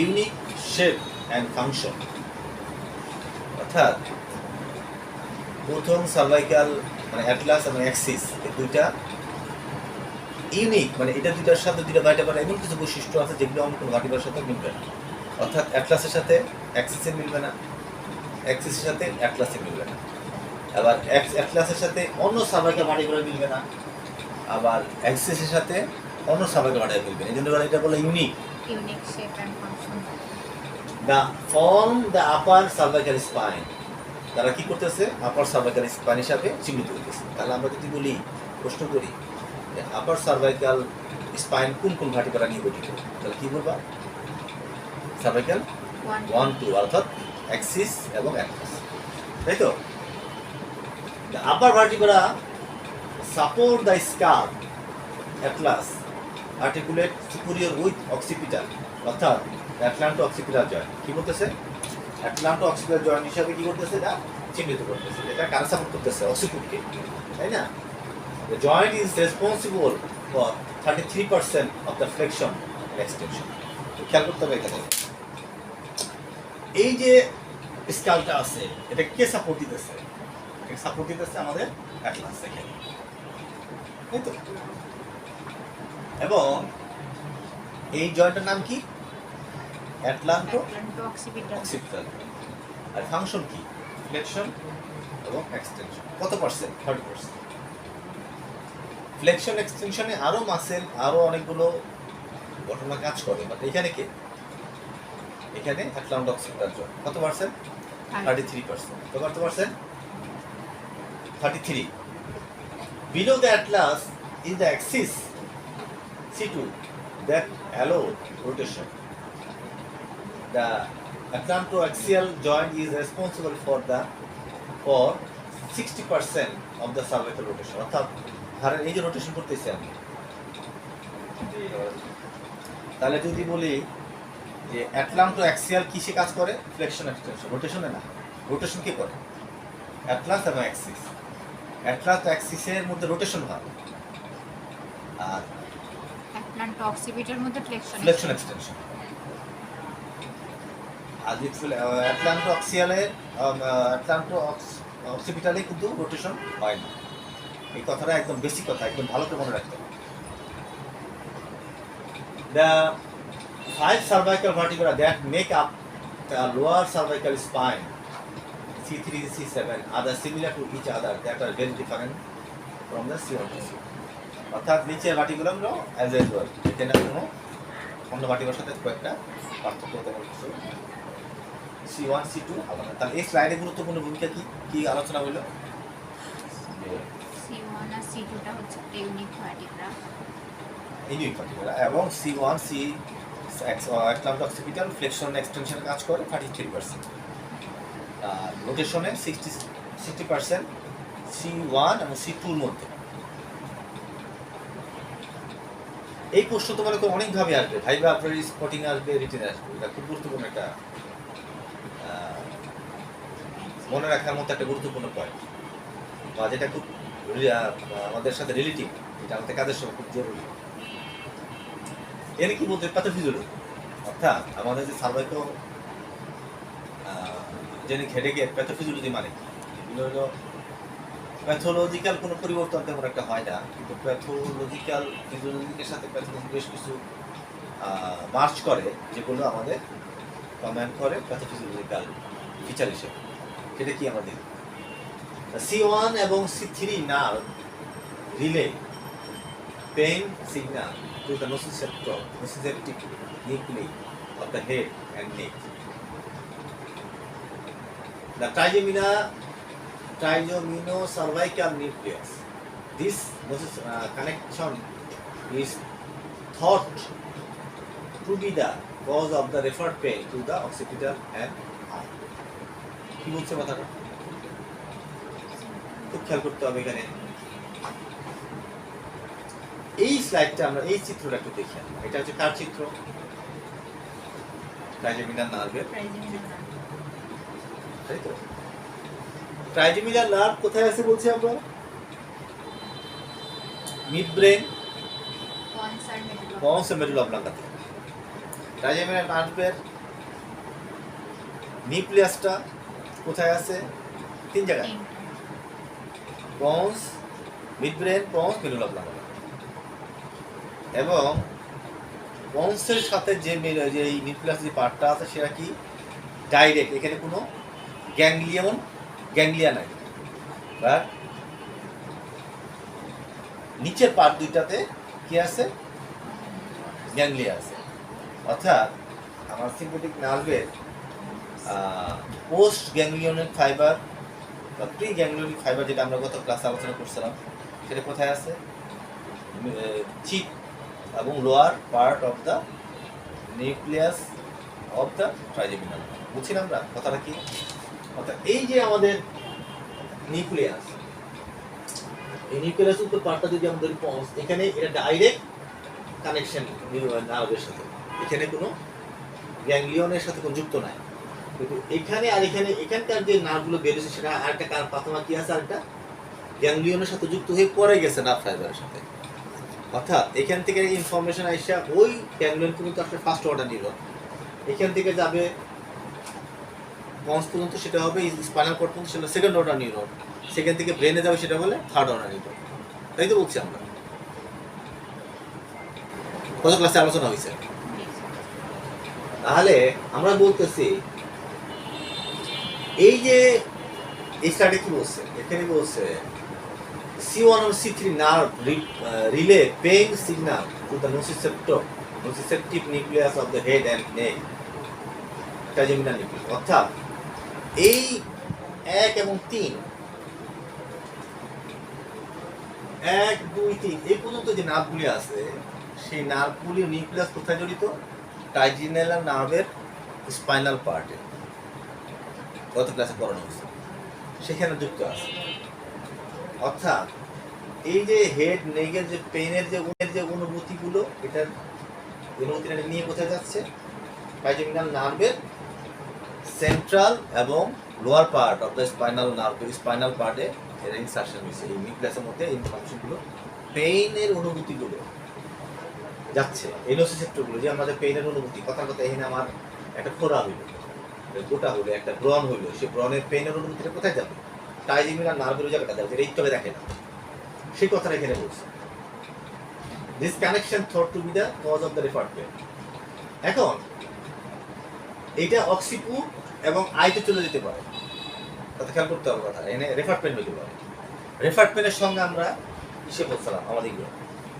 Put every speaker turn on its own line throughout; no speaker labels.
Unique shape and function অর্থাৎ প্রথম cervical মানে অ্যাটলাস এবং অ্যাক্সিস এই দুইটা ইউনিক মানে এটা দুইটার সাথে দুইটা ভাইটাবার এমন কিছু বৈশিষ্ট্য আছে যেগুলো অন্য কোনো ভাটিবার সাথে মিলবে না। অর্থাৎ অ্যাটলাসের সাথে অ্যাক্সিসের মিলবে না অ্যাক্সিসের সাথে অ্যাটলাসের মিলবে না। আবার অ্যাটলাসের সাথে অন্য সার্ভাইকাল ভাটিবার মিলবে না, আবার অ্যাক্সিসের সাথে অন্য সার্ভাইকাল ভাটিবার মিলবে না। এই জন্য এটা বলে unique
unique shape and function
the form the upper cervical spine তারা কি করতেছে? আপার সার্ভাইকাল স্পাইন হিসাবে চিহ্নিত করতেছে। তাহলে আমরা যদি বলি প্রশ্ন করি যে আপার সার্ভাইকাল স্পাইন কোন কোন ভাটিপারা নিয়ে গঠিত তাহলে কি বলবা? সার্ভাইকাল
ওয়ান
টু অর্থাৎ অ্যাক্সিস এবং অ্যাক্সিস তাই তো? Upper vertebra support the skull atlas articulate superior with occipital অর্থাৎ অ্যাটলান্টো অক্সিপিটাল জয়েন্ট কি বলতেছে অ্যাটলান্টো অক্সিপিটাল জয়েন্ট হিসাবে কি করতেছে? এটা চিহ্নিত করতেছে। এটা কার করতেছে অক্সিপিটকে তাই না? The joint is responsible for 33% of the flexion and extension. খেয়াল করতে হবে এখানে এই যে স্কালটা আছে, এটা কে সাপোর্ট দিতেছে? সাপোর্ট দিতেছে আমাদের অ্যাটলাস এখানে। তাই তো। এবং এই জয়েন্টের নাম কি? অ্যাটলান্টো
অক্সিপিটাল
আর ফাংশন কি? ফ্লেকশন এবং এক্সটেনশন কত পার্সেন্ট থার্টি পার্সেন্ট ফ্লেকশন এক্সটেনশনে আরও মাসেল আরও অনেকগুলো ঘটনা কাজ করে। বাট এখানে কে? এখানে অ্যাটলান্ট অক্সিপিটাল জয়েন্ট কত পার্সেন্ট থার্টি থ্রি পার্সেন্ট কত percent thirty three below the atlas is the axis C two that allow rotation the atlantoaxial joint is responsible for the, for 60% of the cervical rotation. অর্থাৎ ঘাড়ের এই যে rotation করতেছি আমি। তাহলে যদি বলি যে অ্যাটলান্টো অ্যাক্সিয়াল কিসে কাজ করে? ফ্লেকশন এক্সটেনশন রোটেশনে না। রোটেশন কে করে? অ্যাটলাস এবং অ্যাক্সিস অ্যাটলাস অ্যাক্সিসের মধ্যে রোটেশন হয়। আর
অ্যাটলান্টো অক্সিপিটার মধ্যে ফ্লেকশন
ফ্লেকশন এক্সটেনশন যে অ্যাটলান্টো অক্সিয়ালে অ্যাটলান্টো অক্সিপিটালে কিন্তু রোটেশন হয় না। এই কথাটা একদম বেসিক কথা একদম ভালো করে মনে রাখতে হবে। The vertebra that make up the lower cervical spine C three C seven are the similar to each other that are very different from the C one C অর্থাৎ নিচের বাটিগুলো হলো অ্যাজ ইউজুয়াল এখানে কোনো অন্য বাটিগুলোর সাথে খুব একটা পার্থক্য তেমন কিছু। সি ওয়ান সি টু আলাদা। তাহলে এই স্লাইডে গুরুত্বপূর্ণ ভূমিকা কি? কি আলোচনা হলো?
সি ওয়ান আর সি টুটা হচ্ছে ইউনিক ভার্টিব্রা
ইউনিক পার্টিকুলার এবং C one C occipital flexion extension কাজ করে থার্টি থ্রি পার্সেন্ট আর রোটেশনে sixty sixty percent C one এবং সি টুর মধ্যে। এই প্রশ্ন তোমার অনেকভাবে আসবে। ভাইবা আপনার স্পটিং আসবে রিটেন আসবে। এটা খুব গুরুত্বপূর্ণ একটা মনে রাখার মতো একটা গুরুত্বপূর্ণ পয়েন্ট বা যেটা খুব আমাদের সাথে রিলেটিভ এটা আমাদের কাজের সঙ্গে খুব জরুরি। এর কি বলতে প্যাথোফিজিওলজি অর্থাৎ আমাদের যে সার্ভাইকো জেনে খেটে গিয়ে প্যাথোফিজিওলজি মানে? এগুলো হলো প্যাথোলজিক্যাল কোনো পরিবর্তন তেমন একটা হয় না কিন্তু প্যাথোলজিক্যাল ফিজিওলজিকের সাথে প্যাথোলজি বেশ কিছু মার্চ করে যেগুলো আমাদের কমেন্ট করে প্যাথোফিজিওলজিক্যাল ফিচার হিসেবে সেটা কি আমাদের সি ওয়ান এবং C three nerve relay pain signal to the nociceptor, nociceptic nuclei of the head and neck. The trigemina, trigeminocervical nucleus. This uh, connection is thought to be the cause of the referred pain to the occipital and eye. কি বলছে কথাটা খুব খেয়াল করতে হবে এখানে এই স্লাইডটা আমরা এই চিত্রটা একটু দেখি এটা হচ্ছে কার চিত্র ট্রাইজেমিনাল নার্ভের তাই তো ট্রাইজেমিনাল নার্ভ কোথায় আছে বলছি আমরা? মিড ব্রেন
আর মিডল
অবলাঙ্গাতে ট্রাইজেমিনাল নার্ভের নিউক্লিয়াসটা কোথায় আছে? তিন জায়গায়। Pons mid brain pons middle of এবং পন্সের সাথে যে যে এই নিউক্লিয়াস যে পার্টটা আছে সেটা কি? ডাইরেক্ট এখানে কোনো গ্যাংলিয়ন গ্যাংলিয়া নাই। বা নিচের পার্ট দুইটাতে কি আছে? গ্যাংলিয়া আছে। অর্থাৎ আমার সিম্পেটিক নার্ভের পোস্ট গ্যাংলিয়নের ফাইবার বা প্রি গ্যাংলিয়নিক ফাইবার যেটা আমরা গত ক্লাসে আলোচনা করছিলাম, সেটা কোথায় আছে? চিপ এবং lower part of the nucleus of the trigeminal বুঝছি না? আমরা কথাটা কি? অর্থাৎ এই যে আমাদের নিউক্লিয়াস, এই নিউক্লিয়াস উপর পার্টটা যদি আমাদের পৌঁছ এখানে এটা ডাইরেক্ট কানেকশন নার্ভের সাথে। এখানে কোনো গ্যাংলিয়নের সাথে কোনো যুক্ত নাই। কিন্তু এখানে আর এখানে এখানকার যে নার্ভগুলো বেরিয়েছে সেটা আরেকটা কার পাতমা কি আছে? আরেকটা গ্যাংলিয়নের সাথে যুক্ত হয়ে পরে গেছে নার্ভ ফাইবারের সাথে। অর্থাৎ এখান থেকে ইনফরমেশন আইসা ওই গ্যাংলিয়ন কিন্তু আসলে ফার্স্ট অর্ডার নিল। এখান থেকে যাবে পঞ্চ পর্যন্ত সেটা হবে স্পাইনাল কর্ড পর্যন্ত সেটা সেকেন্ড অর্ডার নিউরন সেখান থেকে ব্রেনে যাবে সেটা বলে থার্ড অর্ডার নিউরন তাই তো বলছি আমরা। কত ক্লাসে আলোচনা হয়েছে? তাহলে আমরা বলতেছি, এই যে এই স্টাডি কি বলছে, এখানে বলছে C one O C three nerve relay pain signal to the nociceptor nociceptive nucleus of the head and neck অর্থাৎ এই এক এবং তিন। এক, দুই, তিন। এই পর্যন্ত যে নার্ভগুলি আছে, সেই নার্ভগুলি নিউক্লিয়াস কোথায় জড়িত? ট্রাইজিনাল নার্ভের স্পাইনাল পার্টে। গত ক্লাসে পড়ানো হয়েছে। সেখানে যুক্ত আছে। অর্থাৎ এই যে হেড নেগের যে পেনের যে উনের যে অনুভূতিগুলো, এটার অনুভূতিটা নিয়ে কোথায় যাচ্ছে? ট্রাইজিনাল নার্ভের সেন্ট্রাল এবং lower part the spinal nerve spinal পার্টে এর ইনসার্শন হয়েছে, এই নিউক্লিয়াসের মধ্যে এই ইনফরমেশনগুলো পেইনের অনুভূতিগুলো যাচ্ছে। এই যে আমাদের পেইনের অনুভূতি কথার কথা এখানে আমার একটা খোরা হইল গোটা হলো একটা ব্রন হইল, সে ব্রনের পেইনের অনুভূতিটা কোথায় যাবে? টাইজিমিনাল নার্ভের জায়গাটা যাবে যেটা ইচ্ছকে দেখে না। সেই কথাটা এখানে বলছে। This connection thought to be the cause of the referred pain এখন এটা অক্সিপু এবং আইতে চলে যেতে পারে। তাতে খেয়াল করতে হবে কথা এনে রেফার্ড পেন হইতে পারে। রেফার্ড পেনের সঙ্গে আমরা কিসে বলছিলাম আমাদের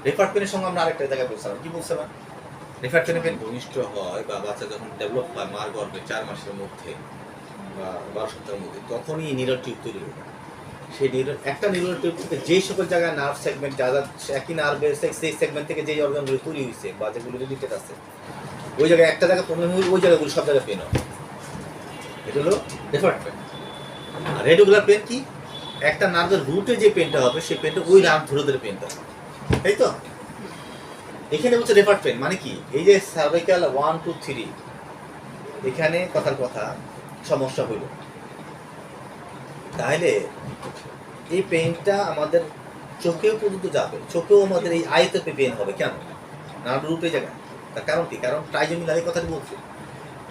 রেফার্ড পেনের সঙ্গে আমরা আরেকটা জায়গায় বলছিলাম কি বলছিলাম রেফার পেনে পেন ভূমিষ্ঠ হয় বা বাচ্চা যখন ডেভেলপ হয় মার গর্ভে চার মাসের মধ্যে বা বারো সপ্তাহের মধ্যে তখনই নিউরাল টিউব তৈরি হয় সেই নিউরাল একটা নিউরাল টিউব থেকে যেই সকল জায়গায় নার্ভ সেগমেন্ট যা যা একই নার্ভের সেই সেগমেন্ট থেকে যেই অর্গানগুলো তৈরি হয়েছে বা যেগুলো রিলেটেড আছে ওই জায়গায় একটা জায়গায় প্রবলেম হলে ওই জায়গাগুলো সব জায়গায় পেন হয় এটা হলো রেফার্ড পেন আর রেডিকুলার পেন কি? একটা নার্ভের রুটে যে পেনটা হবে, সেই পেনটা ওই নার্ভ ধরে ধরে পেনটা হবে তাই তো? এখানে বলছে রেফার্ড পেন মানে কি? এই যে সার্ভাইকাল ওয়ান টু থ্রি এখানে কথার কথা, সমস্যা হইল। তাহলে এই পেনটা আমাদের চোখেও পর্যন্ত যাবে। চোখেও আমাদের এই আয়তে পেন হবে। কেন? নার্ভ রুটে জায়গায়। তার কারণ কি? কারণ ট্রাইজেমিনাল এই কথাটি বলছে।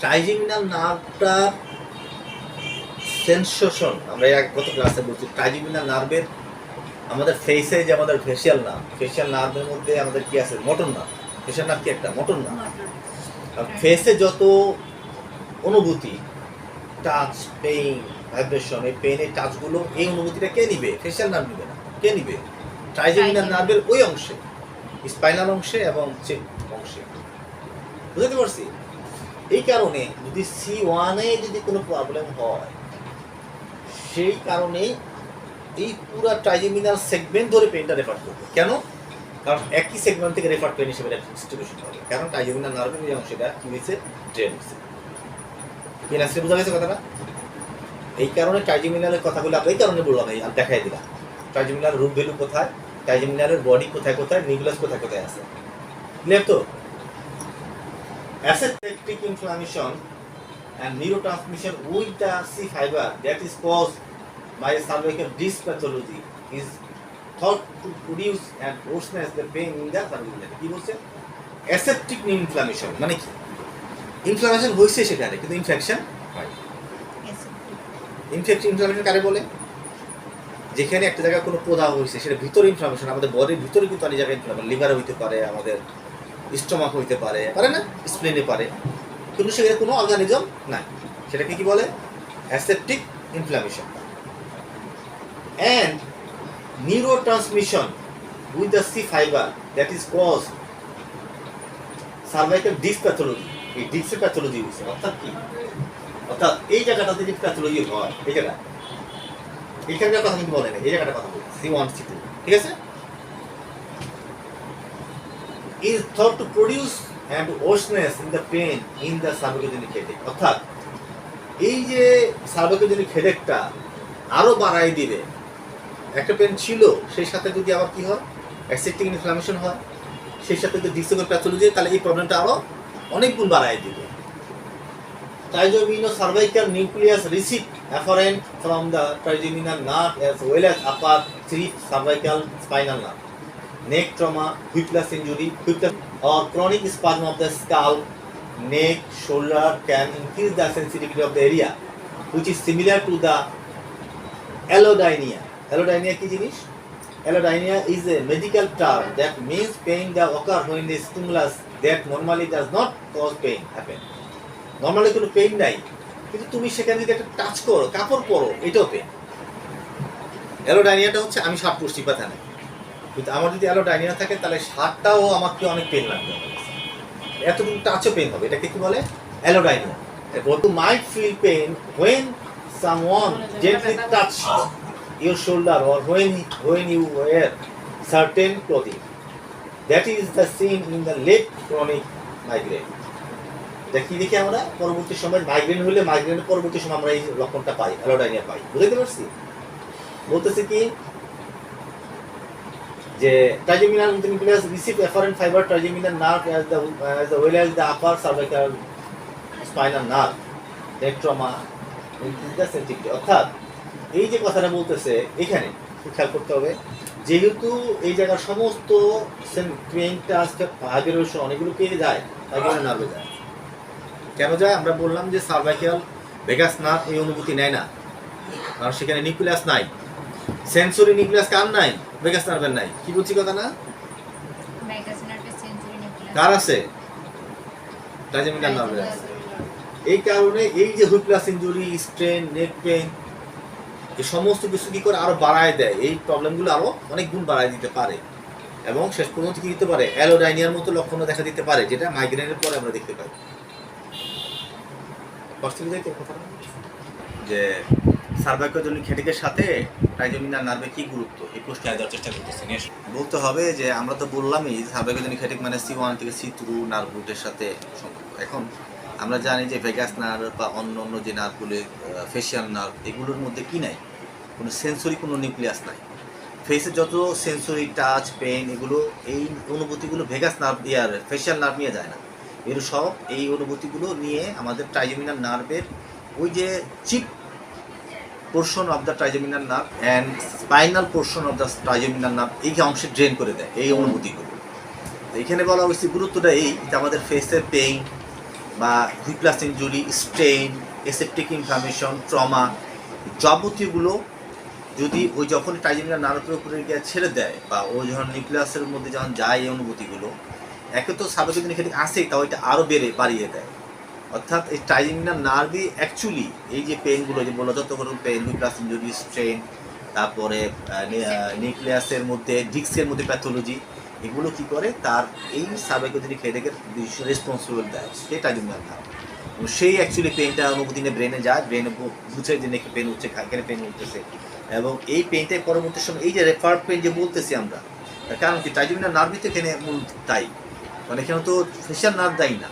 ট্রাইজেমিনাল নার্ভটার সেন্সেশন আমরা এক গত ক্লাসে বলছি ট্রাইজেমিনাল নার্ভের আমাদের ফেসে যে আমাদের ফেসিয়াল নার্ভ ফেসিয়াল নার্ভের মধ্যে আমাদের কি আছে? মোটর নার্ভ ফেসিয়াল নার্ভ কি একটা? মোটর নার্ভ ফেসে যত অনুভূতি টাচ পেইন ভাইব্রেশন এই পেইনের টাচগুলো এই অনুভূতিটা কে নিবে? ফেসিয়াল নার্ভ নিবে না। কে নিবে? ট্রাইজেমিনাল নার্ভের ওই অংশে স্পাইনাল অংশে এবং চেক অংশে। বুঝতে পারছি? এই কারণে যদি সি ওয়ানে যদি কোনো প্রবলেম হয়, সেই কারণেই এই পুরো ট্রাইজেমিনাল সেগমেন্ট ধরে পেনটা রেফার করবে। কেন? কারণ একই সেগমেন্ট থেকে রেফার পেন হিসেবে ডিস্ট্রিবিউশন হবে। কারণ ট্রাইজেমিনাল নার্ভের যে অংশটা হয়েছে। ড্রেন পেন আসলে বোঝা গেছে কথাটা? এই কারণে ট্রাইজেমিনালের কথাগুলো আমরা এই কারণে বললাম, এই দেখাই দিলাম। ট্রাইজেমিনাল রুট ভ্যালু কোথায়? ট্রাইজেমিনালের বডি কোথায় কোথায়? নিউক্লিয়াস কোথায় কোথায় আছে? ক্লিয়ার তো? Aseptic inflammation and neurotransmission with the C fiber that is caused by cervical disc pathology is thought to produce and worsen the pain in the cervical কি বলছে aseptic inflammation মানে কি ইনফ্লামেশন হয়েছে সেখানে কিন্তু ইনফেকশন হয় infection inflammation কারে বলে যেখানে একটা জায়গায় কোনো প্রদাহ হয়েছে সেটা ভিতরে ইনফ্লামেশন আমাদের বডির ভিতরে কিন্তু অনেক জায়গায় ইনফ্লামেশন লিভারে হইতে পারে আমাদের স্টমাক হইতে পারে পারে না? স্প্লেনে পারে। কিন্তু সেখানে কোনো অর্গানিজম নাই। সেটাকে কি বলে? Aseptic inflammation and neurotransmission with the C fiber that is caused cervical disc pathology এই ডিস্কের প্যাথোলজি হয়েছে অর্থাৎ কি? অর্থাৎ এই জায়গাটাতে যে প্যাথোলজি হয় এই জায়গা এইখানকার কথা কিন্তু বলে না এই জায়গাটার কথা বলছি। সি ওয়ান সি টু ঠিক আছে? Is thought to produce and worseness in the pain in the cervicogenic headache অর্থাৎ এই যে সার্ভাইকোজেনিক হেডেকটা আরও বাড়াই দিবে একটা পেন ছিল সেই সাথে যদি আবার কি হয় অ্যাসেপ্টিক ইনফ্লামেশন হয় সেই সাথে যদি ডিসেবল প্যাথোলজি তাহলে এই প্রবলেমটা আরও অনেক গুণ বাড়াই দিবে trigeminal cervical nucleus receive afferent from the trigeminal nerve as well as upper three cervical spinal nerve. Neck trauma, whiplash injury, whiplash or chronic spasm of the skull, neck, shoulder can increase the sensitivity of the area, which is similar to the allodynia. Allodynia কি জিনিস? Allodynia is a medical term that means pain that occur when the stimulus that normally does not cause pain happen. Normally কোনো pain নাই কিন্তু তুমি সেখানে যদি একটা touch করো কাপড় পরো এটাও পেন অ্যালোডাইনিয়াটা হচ্ছে আমি শার্ট পরছি ব্যথা নেই কিন্তু আমার যদি অ্যালোডাইনিয়া থাকে, তাহলে শার্টটাও আমাকে অনেক পেন লাগবে। এতটুকু টাচও পেন হবে। এটাকে কি বলে? অ্যালো অ্যালোডাইনিয়া বলতো might feel pain when someone gently touch your shoulder or when when you wear certain clothing that is the sign in the late chronic migraine এটা কি দেখি আমরা? পরবর্তী সময় মাইগ্রেন হলে মাইগ্রেনের পরবর্তী সময় আমরা এই লক্ষণটা পাই অ্যালোডাইনিয়া পাই। বুঝতে পারছি? বলতেছে কি যে trigeminal nucleus receive afferent fibre trigeminal nerve as the as the well as the upper cervical spinal nerve neck trauma the sensitivity অর্থাৎ, এই যে কথাটা বলতেছে, এখানে খেয়াল করতে হবে, যেহেতু এই জায়গার সমস্ত পেইনটা আজকে আগের রয়েছে অনেকগুলো পেয়ে যায়, তাই নার্ভে যায়। কেন যায়? আমরা বললাম যে সার্ভাইকাল ভেগাস নার্ভ এই অনুভূতি নেয় না, কারণ সেখানে নিউক্লিয়াস নাই। সেন্সরি নিউক্লিয়াস কার নাই? ভেগাস নার্ভের নাই। কি বলছি কথা না? কার আছে? এই কারণে এই যে whiplash injury strain, neck pain এই সমস্ত কিছু কি করে আরও বাড়ায় দেয়? এই প্রবলেমগুলো আরও অনেক গুণ বাড়ায় দিতে পারে। এবং শেষ পর্যন্ত কি দিতে পারে? অ্যালোডাইনিয়ার মতো লক্ষণ দেখা দিতে পারে, যেটা মাইগ্রেনের পরে আমরা দেখতে পাই। কষ্ট হয়ে যায় তো কথাটা? যে সার্ভাইকোজনিক সাথে ট্রাইজেমিনাল নার্ভে কি গুরুত্ব? এই প্রশ্নটা দেওয়ার চেষ্টা করতেছি, নিয়ে বলতে হবে যে, আমরা তো বললামই সার্ভাইকোজনিক হেডেক মানে সি ওয়ান থেকে সি টু নার্ভ রুটের সাথে সম্পর্ক। এখন আমরা জানি যে ভেগাস নার্ভ বা অন্য অন্য যে নার্ভগুলি ফেশিয়াল নার্ভ এগুলোর মধ্যে কি নাই? কোনো সেন্সরি কোনো নিউক্লিয়াস নাই। ফেসের যত সেন্সরি টাচ পেন এগুলো, এই অনুভূতিগুলো ভেগাস নার্ভ দিয়ে আর ফেশিয়াল নার্ভ নিয়ে যায় না। এর সব এই অনুভূতিগুলো নিয়ে আমাদের ট্রাইজেমিনাল নার্ভের ওই যে chief portion of the trigeminal nerve and spinal portion of the trigeminal nerve এই অংশে ড্রেন করে দেয়, এই অনুভূতিগুলো। তো এখানে বলা হয়েছে গুরুত্বটা এই যে আমাদের ফেসের পেইন বা whiplash injury strain aseptic inflammation trauma যাবতীয়গুলো যদি ওই যখন ট্রাইজেমিনাল নার্ভের উপরে গিয়ে ছেড়ে দেয় বা ওই যখন নিউক্লিয়াসের মধ্যে যখন যায় এই অনুভূতিগুলো, একে তো সার্বজনীন এখানে আসেই তাও এটা আরও বেড়ে, বাড়িয়ে দেয়। অর্থাৎ এই ট্রাইজেমিনাল নার্ভই অ্যাকচুয়ালি এই যে পেনগুলো যে বলো যত কোনো পেন হুইপ্লাস ইঞ্জুরি স্ট্রেন তারপরে নিউক্লিয়াসের মধ্যে ডিস্কের মধ্যে প্যাথোলজি এগুলো কি করে? তার এই সার্ভাইকোজেনিক হেডেকের রেসপন্সিবল দেয়। সেই ট্রাইজেমিনাল নার্ভ এবং সেই অ্যাকচুয়ালি পেনটা অনুভূতি নিয়ে ব্রেনে যায় ব্রেনে বুঝে যে নাকি পেন উঠছে এখানে পেন উঠতেছে এবং এই পেনটাই পরবর্তী সময়, এই যে রেফার পেন যে বলতেছি আমরা কারণ কি? ট্রাইজেমিনাল নার্ভই তো এখানে মূল তাই মানে এখানে তো ফেশিয়াল নার্ভ দায়ী না।